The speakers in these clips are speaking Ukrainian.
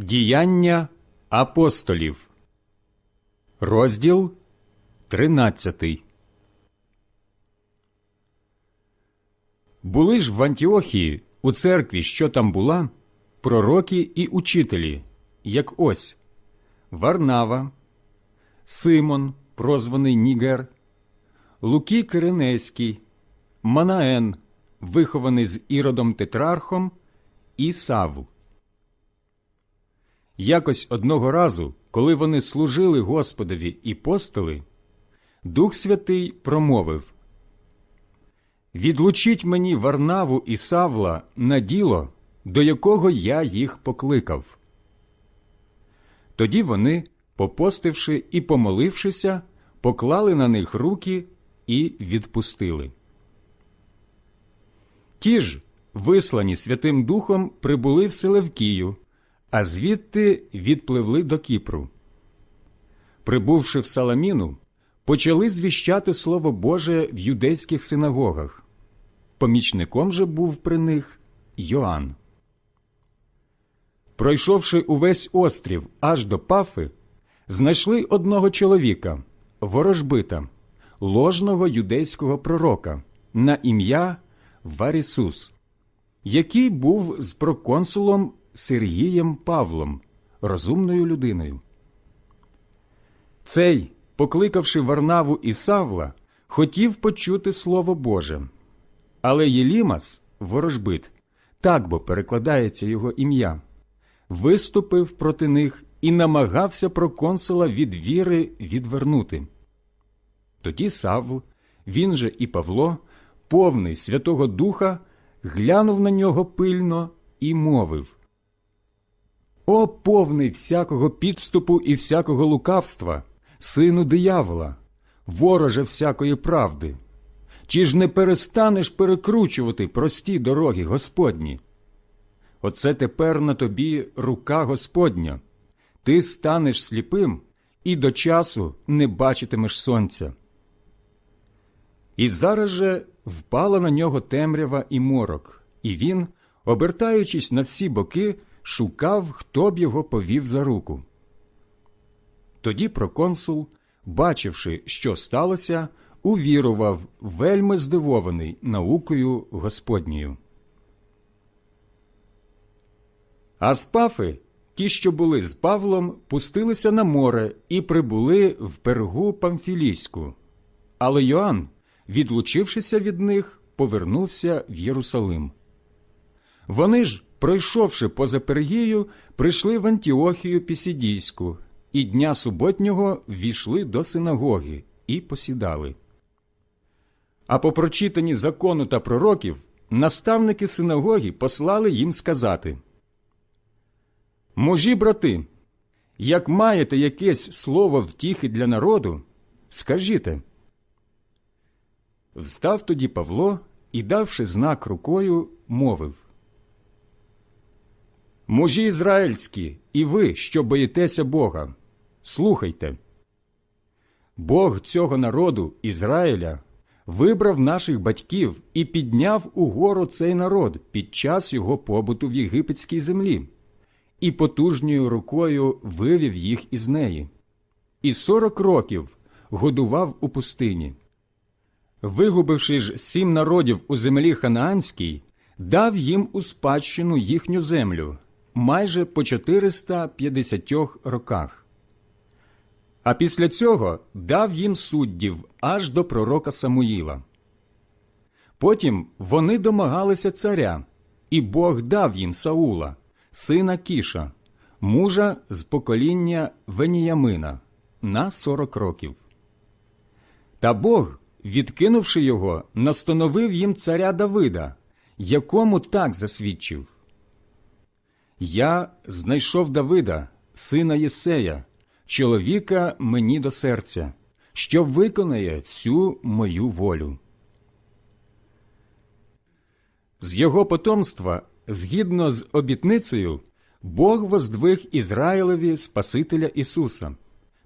Діяння апостолів, розділ 13. Були ж в Антіохії у церкві, що там була, пророки і учителі, як ось Варнава, Симон, прозваний Нігер, Лукі Киринейський, Манаен, вихований з Іродом Тетрархом, і Савл. Якось одного разу, коли вони служили Господові і постили, Дух Святий промовив Відлучіть мені Варнаву і Савла на діло, до якого я їх покликав. Тоді вони, попостивши і помолившися, поклали на них руки і відпустили. Ті ж, вислані Святим Духом, прибули в Селевкію, а звідти відпливли до Кіпру. Прибувши в Саламіну, почали звіщати Слово Боже в юдейських синагогах. Помічником же був при них Йоанн. Пройшовши увесь острів аж до Пафи, знайшли одного чоловіка, ворожбита, ложного юдейського пророка, на ім'я Варісус, який був з проконсулом Сергієм Павлом, розумною людиною. Цей, покликавши Варнаву і Савла, хотів почути Слово Боже. Але Єлімас, ворожбит, так бо перекладається його ім'я, виступив проти них і намагався проконсула від віри відвернути. Тоді Савл, він же і Павло, повний Святого Духа, глянув на нього пильно і мовив О, повний всякого підступу і всякого лукавства, сину диявола, вороже всякої правди. Чи ж не перестанеш перекручувати прості дороги Господні? Оце тепер на тобі рука Господня. Ти станеш сліпим і до часу не бачитимеш сонця. І зараз же впала на нього темрява і морок, і він, обертаючись на всі боки, шукав, хто б його повів за руку. Тоді проконсул, бачивши, що сталося, увірував, вельми здивований наукою Господньою. А з Пафи, ті, що були з Павлом, пустилися на море і прибули в пергу Памфілійську. Але Йоанн, відлучившися від них, повернувся в Єрусалим. Вони ж, пройшовши поза Пергію, прийшли в Антіохію Пісідійську, і дня суботнього ввійшли до синагоги і посідали. А по прочитанні закону та пророків наставники синагоги послали їм сказати Мужі, брати, як маєте якесь слово втіхи для народу, скажіте. Встав тоді Павло і, давши знак рукою, мовив Мужі ізраїльські, і ви, що боїтеся Бога, слухайте. Бог цього народу, Ізраїля, вибрав наших батьків і підняв угору цей народ під час його побуту в єгипетській землі, і потужньою рукою вивів їх із неї, і сорок років годував у пустині. Вигубивши ж сім народів у землі Ханаанській, дав їм у спадщину їхню землю майже по 450 роках. А після цього дав їм суддів аж до пророка Самуїла. Потім вони домагалися царя, і Бог дав їм Саула, сина Кіша, мужа з покоління Веніямина, на сорок років. Та Бог, відкинувши його, настановив їм царя Давида, якому так засвідчив. Я знайшов Давида, сина Єсея, чоловіка мені до серця, що виконає всю мою волю. З його потомства, згідно з обітницею, Бог воздвиг Ізраїлеві Спасителя Ісуса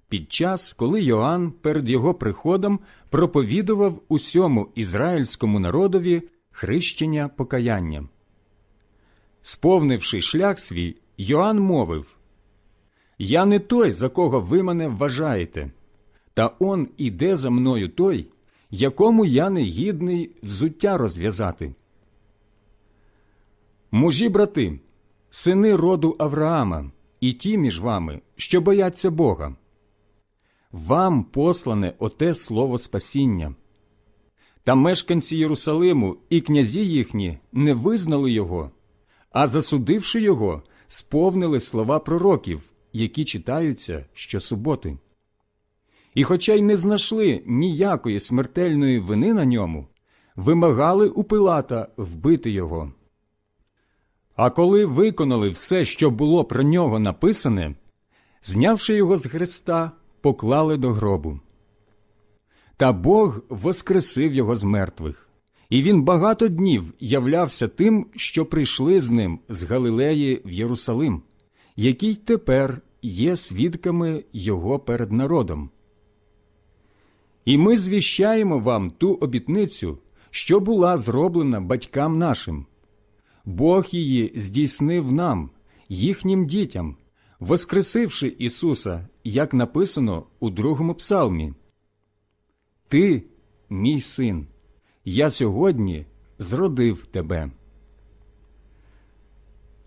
під час, коли Йоанн перед його приходом проповідував усьому ізраїльському народові хрещення покаяння. Сповнивши шлях свій, Йоанн мовив, Я не той, за кого ви мене вважаєте, та он іде за мною той, якому я не гідний взуття розв'язати. Мужі брати, сини роду Авраама, і ті між вами, що бояться Бога. Вам послане оте слово спасіння. Та мешканці Єрусалиму і князі їхні не визнали його, а засудивши його, сповнили слова пророків, які читаються щосуботи. І, хоча й не знайшли ніякої смертельної вини на ньому, вимагали у Пилата вбити його. А коли виконали все, що було про нього написане, знявши його з Христа, поклали до гробу. Та Бог воскресив його з мертвих, і він багато днів являвся тим, що прийшли з ним з Галилеї в Єрусалим, які тепер є свідками його перед народом. І ми звіщаємо вам ту обітницю, що була зроблена батькам нашим. Бог її здійснив нам, їхнім дітям, воскресивши Ісуса, як написано у другому псалмі. Ти, мій син, я сьогодні зродив тебе.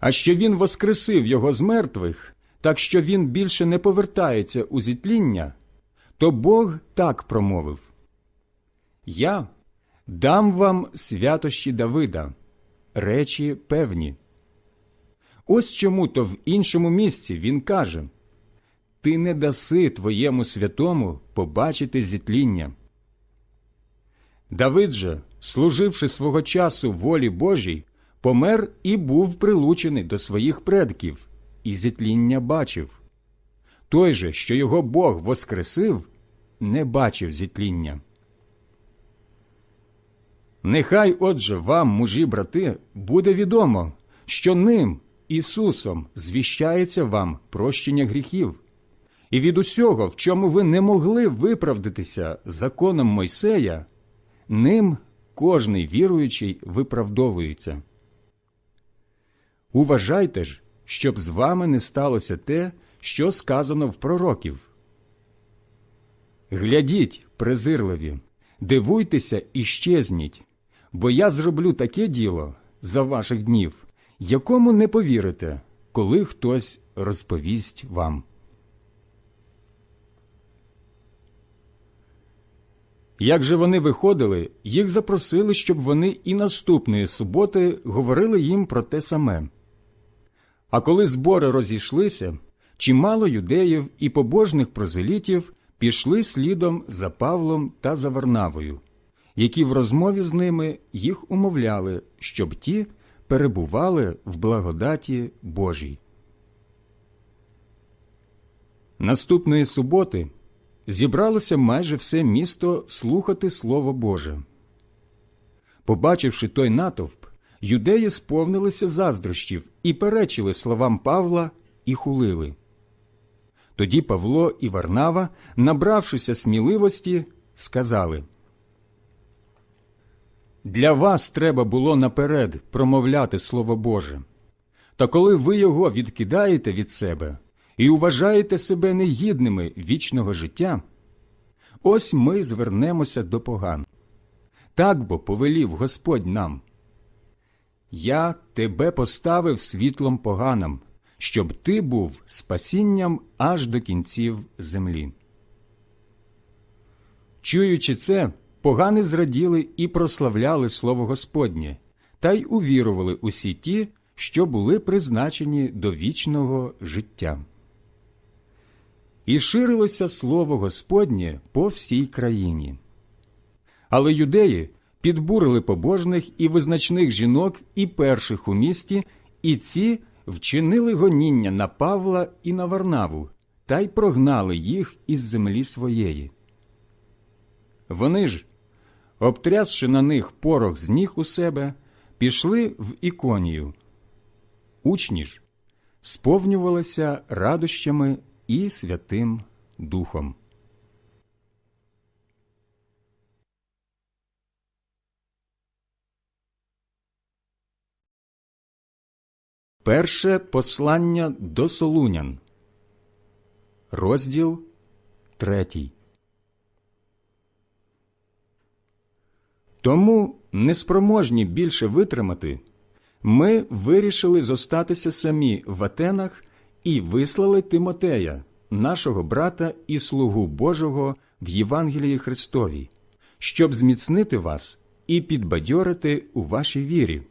А що він воскресив його з мертвих, так що він більше не повертається у зітління, то Бог так промовив Я дам вам святощі Давида, речі певні. Ось чому то в іншому місці він каже Ти не даси твоєму святому побачити зітління. Давид же, служивши свого часу волі Божій, помер і був прилучений до своїх предків, і зітління бачив. Той же, що його Бог воскресив, не бачив зітління. Нехай, отже, вам, мужі брати, буде відомо, що ним, Ісусом, звіщається вам прощення гріхів, і від усього, в чому ви не могли виправдатися законом Мойсея, ним кожний віруючий виправдовується. Уважайте ж, щоб з вами не сталося те, що сказано в пророків. Глядіть, презирливі, дивуйтеся і щезніть, бо я зроблю таке діло за ваших днів, якому не повірите, коли хтось розповість вам. Як же вони виходили, їх запросили, щоб вони і наступної суботи говорили їм про те саме. А коли збори розійшлися, чимало юдеїв і побожних прозелітів пішли слідом за Павлом та за Варнавою, які в розмові з ними їх умовляли, щоб ті перебували в благодаті Божій. Наступної суботи зібралося майже все місто слухати Слово Боже. Побачивши той натовп, юдеї сповнилися заздрощів і перечили словам Павла і хулили. Тоді Павло і Варнава, набравшися сміливості, сказали Для вас треба було наперед промовляти Слово Боже. Та коли ви його відкидаєте від себе і вважаєте себе негідними вічного життя, ось ми звернемося до поган. Так бо повелів Господь нам. Я тебе поставив світлом поганам, щоб ти був спасінням аж до кінців землі. Чуючи це, погани зраділи і прославляли слово Господнє, та й увірували усі ті, що були призначені до вічного життя. І ширилося слово Господнє по всій країні. Але юдеї підбурили побожних і визначних жінок і перших у місті, і ці вчинили гоніння на Павла і на Варнаву та й прогнали їх із землі своєї. Вони ж, обтрясши на них порох з ніг у себе, пішли в іконію. Учні ж сповнювалися радощами і Святим Духом. Перше послання до Солунян, розділ третій. Тому, неспроможні більше витримати, ми вирішили зостатися самі в Атенах і вислали Тимотея, нашого брата і слугу Божого в Євангелії Христовій, щоб зміцнити вас і підбадьорити у вашій вірі,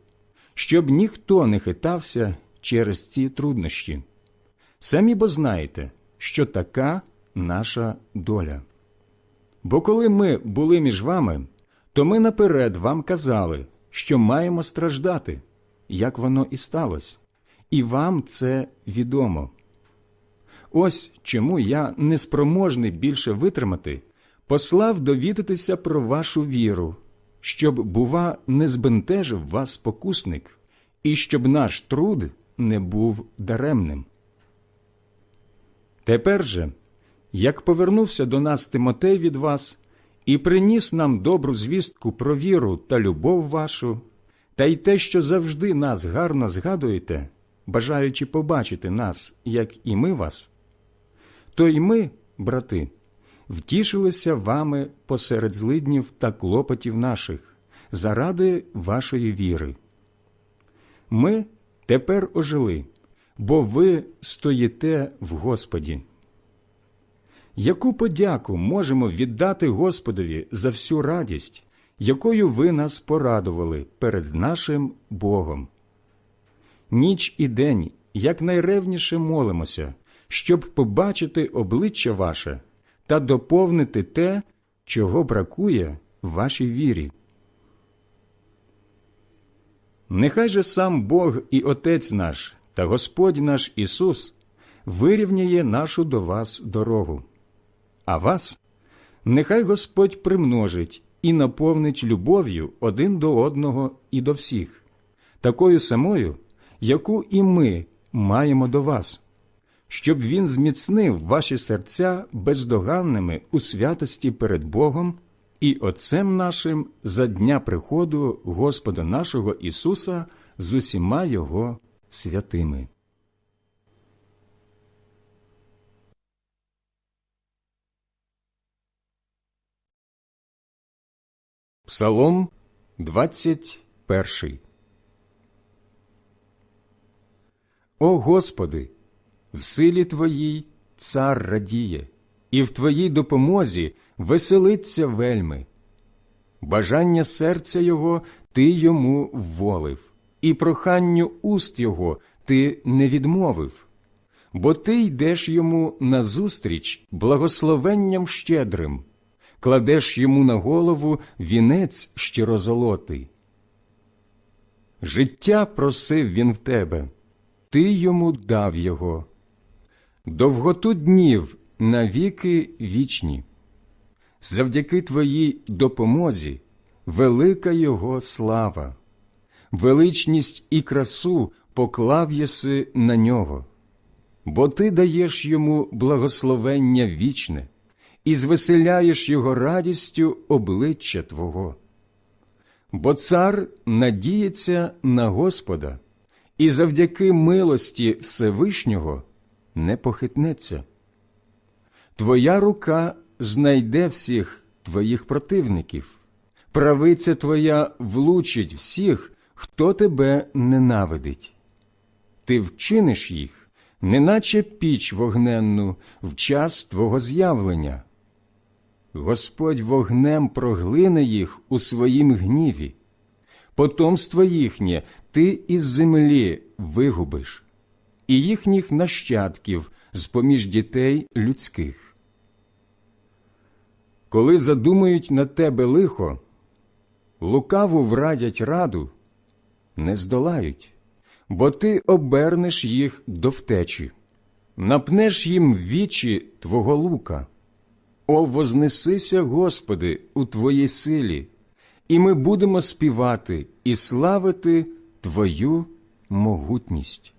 щоб ніхто не хитався через ці труднощі. Самі бо знаєте, що така наша доля. Бо коли ми були між вами, то ми наперед вам казали, що маємо страждати, як воно і сталося, і вам це відомо. Ось чому я, неспроможний більше витримати, послав довідатися про вашу віру, щоб, бува, не збентежив вас спокусник, і щоб наш труд не був даремним. Тепер же, як повернувся до нас Тимотей від вас і приніс нам добру звістку про віру та любов вашу, та й те, що завжди нас гарно згадуєте, бажаючи побачити нас, як і ми вас, то й ми, брати, втішилися вами посеред злиднів та клопотів наших, заради вашої віри. Ми тепер ожили, бо ви стоїте в Господі. Яку подяку можемо віддати Господові за всю радість, якою ви нас порадували перед нашим Богом? Ніч і день якнайревніше молимося, щоб побачити обличчя ваше та доповнити те, чого бракує вашій вірі. Нехай же сам Бог і Отець наш та Господь наш Ісус вирівняє нашу до вас дорогу, а вас нехай Господь примножить і наповнить любов'ю один до одного і до всіх, такою самою, яку і ми маємо до вас, щоб Він зміцнив ваші серця бездоганними у святості перед Богом і Отцем нашим за дня приходу Господа нашого Ісуса з усіма Його святими. Псалом 21 О Господи, в силі Твоїй цар радіє, і в Твоїй допомозі веселиться вельми. Бажання серця Його Ти йому вволив, і проханню уст Його Ти не відмовив, бо Ти йдеш йому назустріч благословенням щедрим, кладеш йому на голову вінець щирозолотий. Життя просив він в тебе, ти йому дав його, довготу днів навіки вічні. Завдяки твоїй допомозі велика його слава, величність і красу поклав єси на нього, бо ти даєш йому благословення вічне і звеселяєш його радістю обличчя Твого. Бо цар надіється на Господа, і завдяки милості Всевишнього не похитнеться. Твоя рука знайде всіх твоїх противників, правиця твоя влучить всіх, хто тебе ненавидить. Ти вчиниш їх, неначе піч вогненну в час твого з'явлення. Господь вогнем проглине їх у своїм гніві, потомство їхнє ти із землі вигубиш, і їхніх нащадків з поміж дітей людських. Коли задумають на тебе лихо, лукаву врадять раду, не здолають, бо ти обернеш їх до втечі, напнеш їм вічі твого лука. О, вознесися, Господи, у Твоїй силі, і ми будемо співати і славити Твою могутність.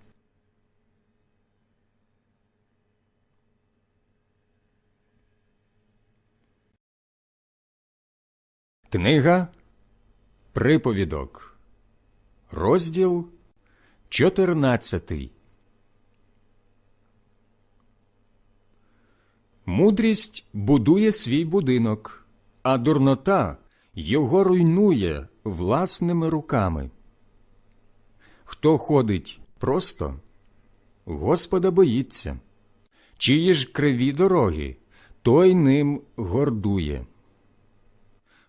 Книга Приповідок, розділ 14 Мудрість будує свій будинок, а дурнота його руйнує власними руками. Хто ходить просто, Господа боїться, чиї ж криві дороги, той ним гордує.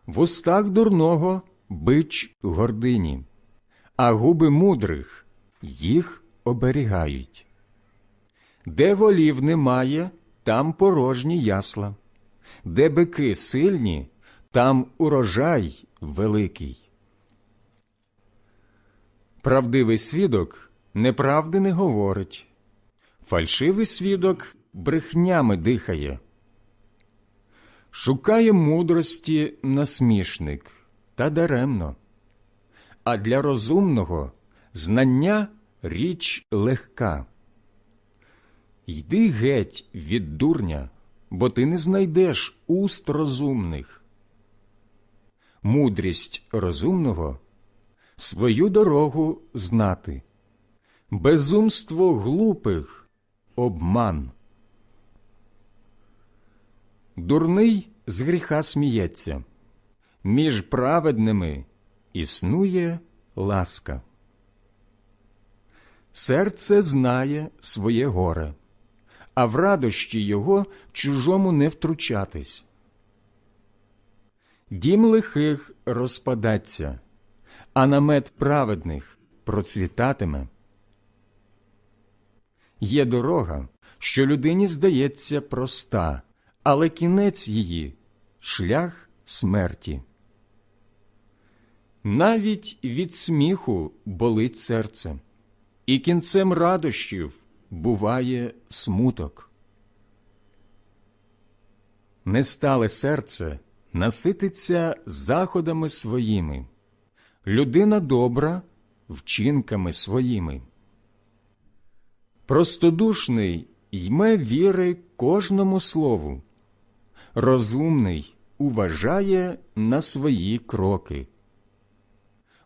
В устах дурного бич гордині, а губи мудрих їх оберігають. Де волів немає, там порожні ясла, де бики сильні, там урожай великий. Правдивий свідок неправди не говорить, фальшивий свідок брехнями дихає. Шукає мудрості насмішник та даремно, а для розумного знання річ легка. Йди геть від дурня, бо ти не знайдеш уст розумних. Мудрість розумного свою дорогу знати, безумство глупих обман. Дурний з гріха сміється, між праведними існує ласка. Серце знає своє горе, а в радощі його чужому не втручатись. Дім лихих розпадаться, а намет праведних процвітатиме. Є дорога, що людині здається проста, але кінець її шлях смерті. Навіть від сміху болить серце, і кінцем радощів буває смуток. Нестале серце насититься заходами своїми, людина добра вчинками своїми. Простодушний йме віри кожному слову, розумний уважає на свої кроки.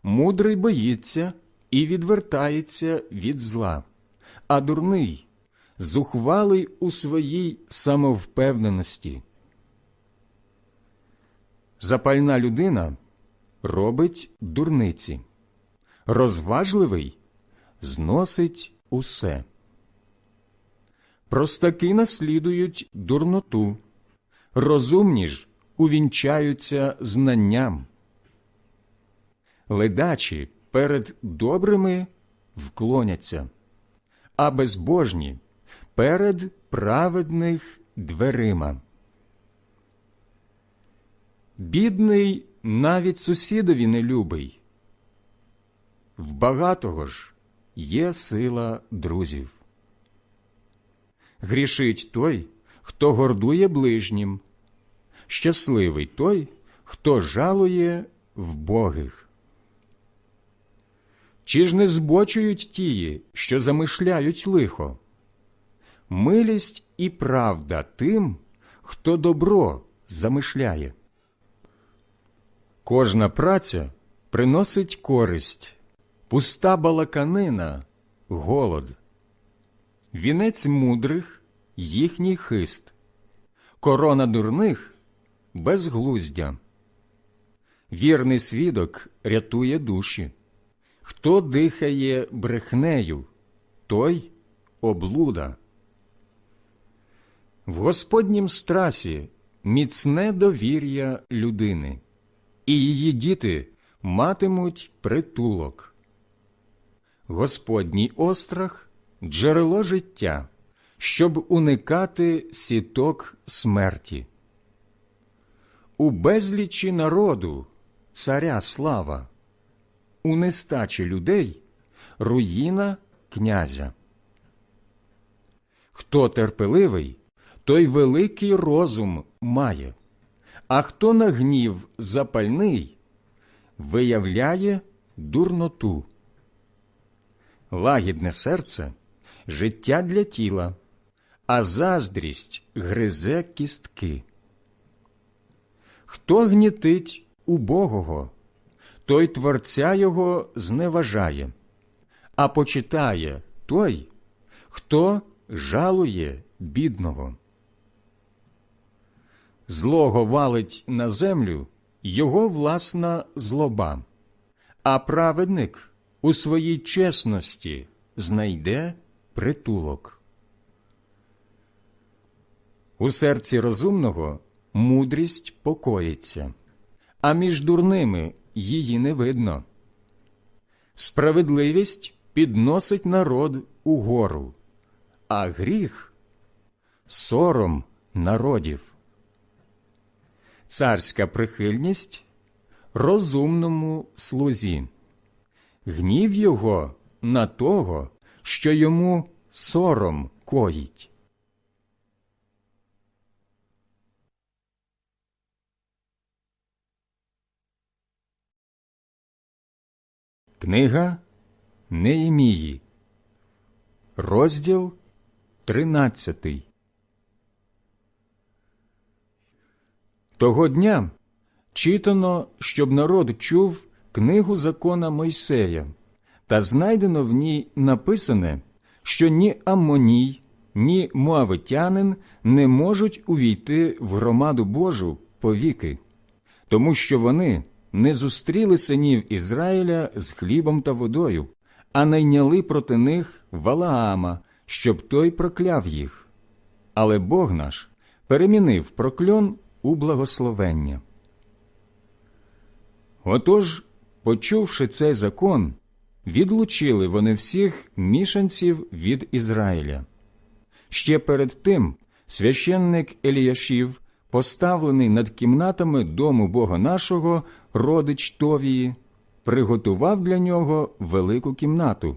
Мудрий боїться і відвертається від зла, а дурний зухвалий у своїй самовпевненості. Запальна людина робить дурниці, розважливий зносить усе. Простаки наслідують дурноту, розумні ж увінчаються знанням. Ледачі перед добрими вклоняться, а безбожні перед праведних дверима. Бідний навіть сусідові не любий. В багатого ж є сила друзів. Грішить той, хто гордує ближнім, щасливий той, хто жалує вбогих. Чи ж не збочують тії, що замишляють лихо? Милість і правда тим, хто добро замишляє. Кожна праця приносить користь, пуста балаканина голод. Вінець мудрих їхній хист, корона дурних безглуздя. Вірний свідок рятує душі. Хто дихає брехнею, той облуда. В Господнім страсі міцне довір'я людини, і її діти матимуть притулок. Господній острах джерело життя, щоб уникати сіток смерті. У безлічі народу царя слава, у нестачі людей руїна князя. Хто терпеливий, той великий розум має, а хто на гнів запальний, виявляє дурноту. Лагідне серце життя для тіла, а заздрість гризе кістки. Хто гнітить убогого, той творця його зневажає, а почитає той, хто жалує бідного. Злого валить на землю його власна злоба, а праведник у своїй чесності знайде притулок. У серці розумного мудрість покоїться, а між дурними її не видно. Справедливість підносить народ угору, а гріх сором народів. Царська прихильність розумному слузі, гнів його на того, що йому сором коїть. Книга Неємії, розділ тринадцятий. Того дня читано, щоб народ чув книгу закона Мойсея, та знайдено в ній написане, що ні Аммоній, ні Моавитянин не можуть увійти в громаду Божу повіки, тому що вони не зустріли синів Ізраїля з хлібом та водою, а найняли проти них Валаама, щоб той прокляв їх. Але Бог наш перемінив прокльон у благословення. Отож, почувши цей закон, відлучили вони всіх мішанців від Ізраїля. Ще перед тим священник Еліяшів, поставлений над кімнатами дому Бога нашого, родич Товії, приготував для нього велику кімнату,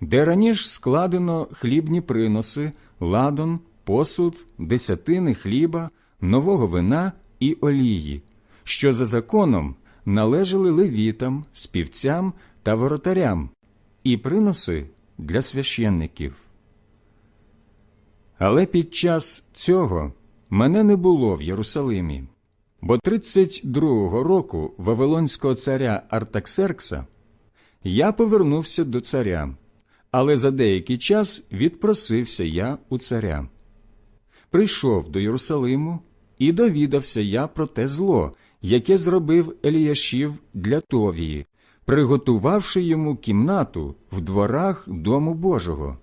де раніше складено хлібні приноси, ладон, посуд, десятини хліба, нового вина і олії, що за законом належали левітам, співцям та воротарям, і приноси для священників. Але під час цього мене не було в Єрусалимі, бо 32-го року Вавилонського царя Артаксеркса я повернувся до царя, але за деякий час відпросився я у царя. Прийшов до Єрусалиму і довідався я про те зло, яке зробив Еліяшів для Товії, приготувавши йому кімнату в дворах дому Божого.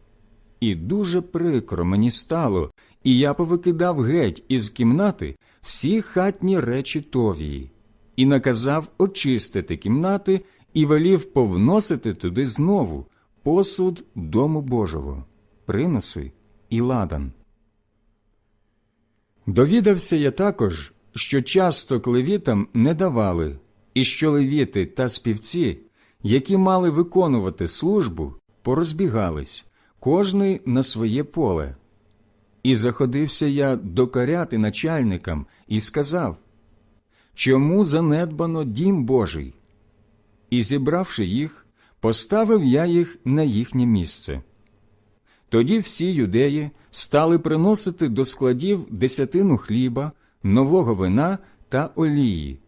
І дуже прикро мені стало, і я повикидав геть із кімнати всі хатні речі Товії, і наказав очистити кімнати і велів повносити туди знову посуд дому Божого, приноси і ладан. Довідався я також, що часто клевітам не давали, і що левіти та співці, які мали виконувати службу, порозбігались, кожний на своє поле. І заходився я докоряти начальникам і сказав Чому занедбано дім Божий? І, зібравши їх, поставив я їх на їхнє місце. Тоді всі юдеї стали приносити до складів десятину хліба, нового вина та олії.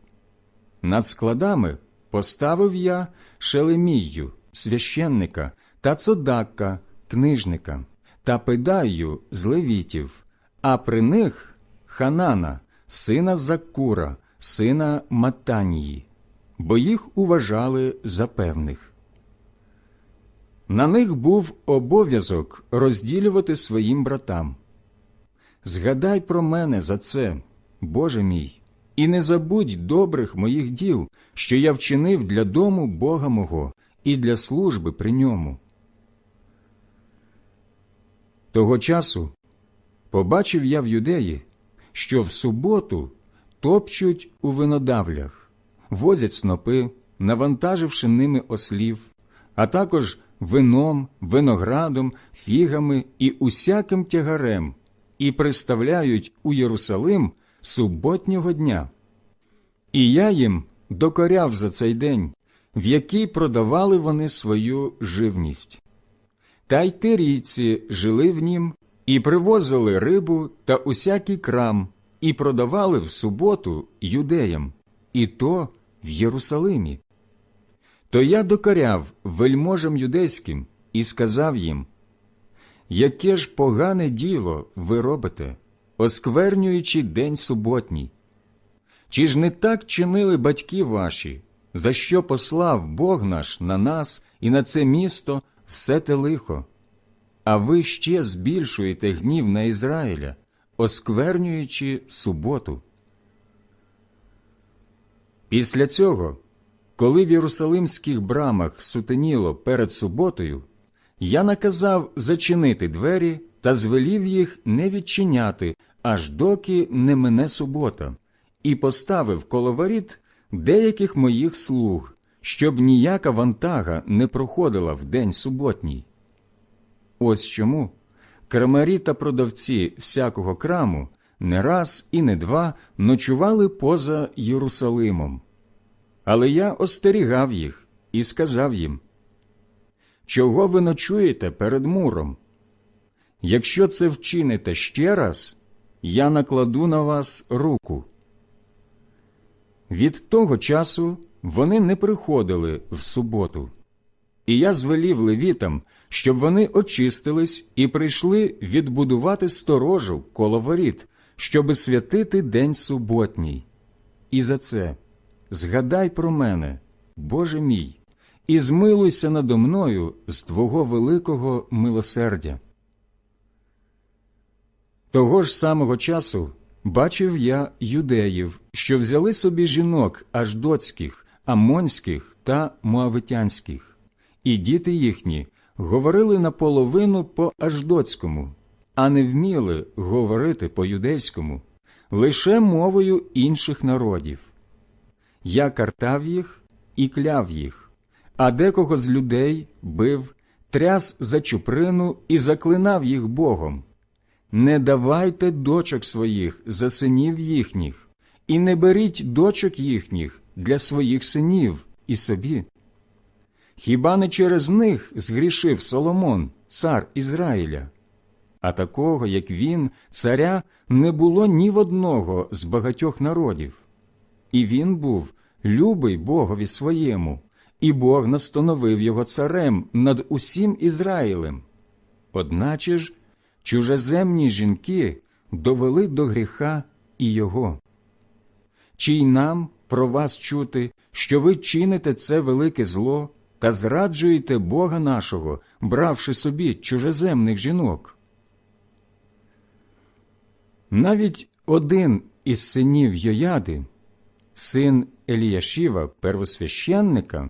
Над складами поставив я Шелемію, священника, та цодакка, книжника, та педаю з левітів, а при них Ханана, сина Закура, сина Матанії, бо їх уважали за певних. На них був обов'язок розділювати своїм братам. Згадай про мене за це, Боже мій, і не забудь добрих моїх діл, що я вчинив для дому Бога мого і для служби при ньому. Того часу побачив я в юдеї, що в суботу топчуть у винодавлях, возять снопи, навантаживши ними ослів, а також вином, виноградом, фігами і усяким тягарем, і приставляють у Єрусалим суботнього дня. І я їм докоряв за цей день, в який продавали вони свою живність. Та й тирійці жили в нім і привозили рибу та усякий крам, і продавали в суботу юдеям, і то в Єрусалимі. То я докоряв вельможам юдейським і сказав їм, Яке ж погане діло ви робите, осквернюючи день суботній. Чи ж не так чинили батьки ваші, за що послав Бог наш на нас і на це місто все те лихо? А ви ще збільшуєте гнів на Ізраїля, осквернюючи суботу. Після цього, коли в Єрусалимських брамах сутеніло перед суботою, я наказав зачинити двері та звелів їх не відчиняти, аж доки не мине субота, і поставив коло воріт деяких моїх слуг, щоб ніяка вантага не проходила в день суботній. Ось чому крамарі та продавці всякого краму не раз і не два ночували поза Єрусалимом. Але я остерігав їх і сказав їм Чого ви ночуєте перед муром? Якщо це вчините ще раз, я накладу на вас руку. Від того часу вони не приходили в суботу. І я звелів левітам, щоб вони очистились і прийшли відбудувати сторожу коло воріт, щоби святити день суботній. І за це згадай про мене, Боже мій, і змилуйся надо мною з Твого великого милосердя. Того ж самого часу бачив я юдеїв, що взяли собі жінок аждоцьких, амонських та муавитянських, і діти їхні говорили наполовину по аждоцькому, а не вміли говорити по юдейському, лише мовою інших народів. Я картав їх і кляв їх, а декого з людей бив, тряс за чуприну і заклинав їх Богом. Не давайте дочок своїх за синів їхніх, і не беріть дочок їхніх для своїх синів і собі. Хіба не через них згрішив Соломон, цар Ізраїля? А такого, як він, царя, не було ні в одного з багатьох народів. І він був любий Богові своєму, і Бог настановив його царем над усім Ізраїлем. Одначе ж чужеземні жінки довели до гріха і його. Чи й нам про вас чути, що ви чините це велике зло та зраджуєте Бога нашого, бравши собі чужеземних жінок? Навіть один із синів Йояди, син Еліяшіва, первосвященника,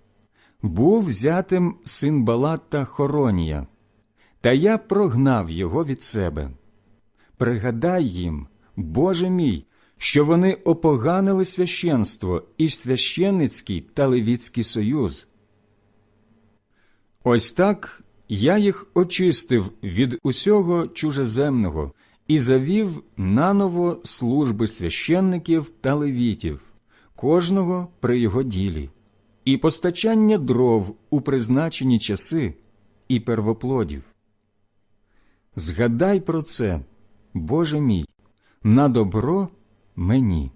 був взятим син Балата Хоронія, та я прогнав його від себе. Пригадай їм, Боже мій, що вони опоганили священство і священницький та левіцький союз. Ось так я їх очистив від усього чужеземного і завів наново служби священників та левітів, кожного при його ділі, і постачання дров у призначені часи і первоплодів. Згадай про це, Боже мій, на добро мені.